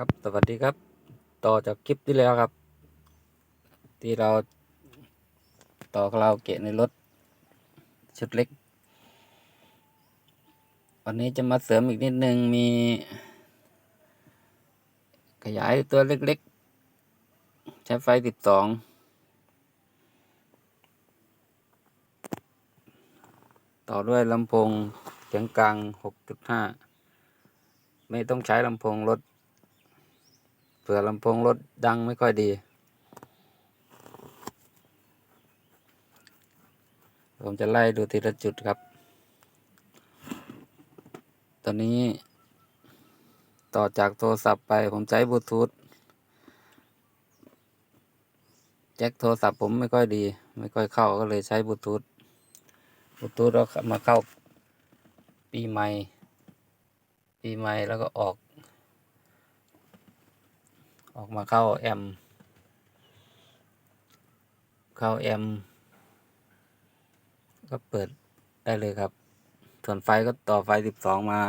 ครับสวัสดีครับ ต่อจากคลิปที่แล้วครับ ที่เราต่อคาราโอเกะในรถชุดเล็ก วันนี้จะมาเสริมอีกนิดนึงมี ขยายตัวเล็กๆ ใช้ไฟสิบสองต่อด้วยลำโพงเสียงกลางหกจุดห้าไม่ต้องใช้ลำโพงรถ เผื่อลำโพงรถดังไม่ค่อยดี ผมจะไล่ดูทีละจุดครับ ตอนนี้ต่อจากโทรศัพท์ไปผมใช้บลูทูธแจ็คโทรศัพท์ผมไม่ค่อยดี ไม่ค่อยเข้าก็เลยใช้บลูทูธบลูทูธแล้วมาเข้าปีใหม่ ปีใหม่แล้วก็ออก ออกมาเข้าแอม เข้าแอม ก็เปิดได้เลยครับ ส่วนไฟก็ต่อไฟสิบสองมา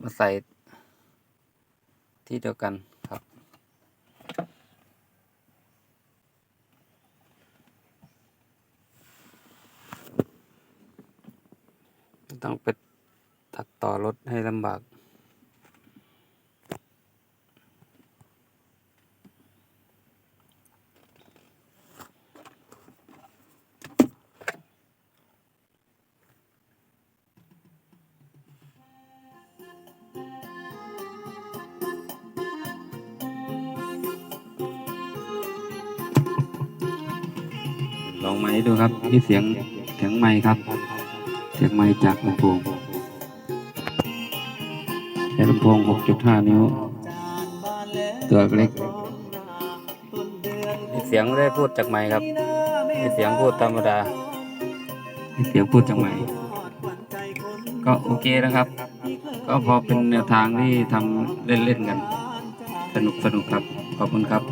มาใส่ที่เดียวกันครับ ต้องไปตัดต่อรถให้ลำบาก ลองไม้ดูครับนี่เสียงเสียงไม้ครับ เสียงไม้จากลำโพงใช้ลำโพง 6.5 นิ้ว ตัวเล็กนี่เสียงไม่ได้พูดจากไม้ครับนี่เสียงพูดธรรมดานี่เสียงพูดจากไม้ก็โอเคนะครับ ก็พอเป็นแนวทางที่ทำเล่นๆกัน สนุกสนุกครับ ขอบคุณครับ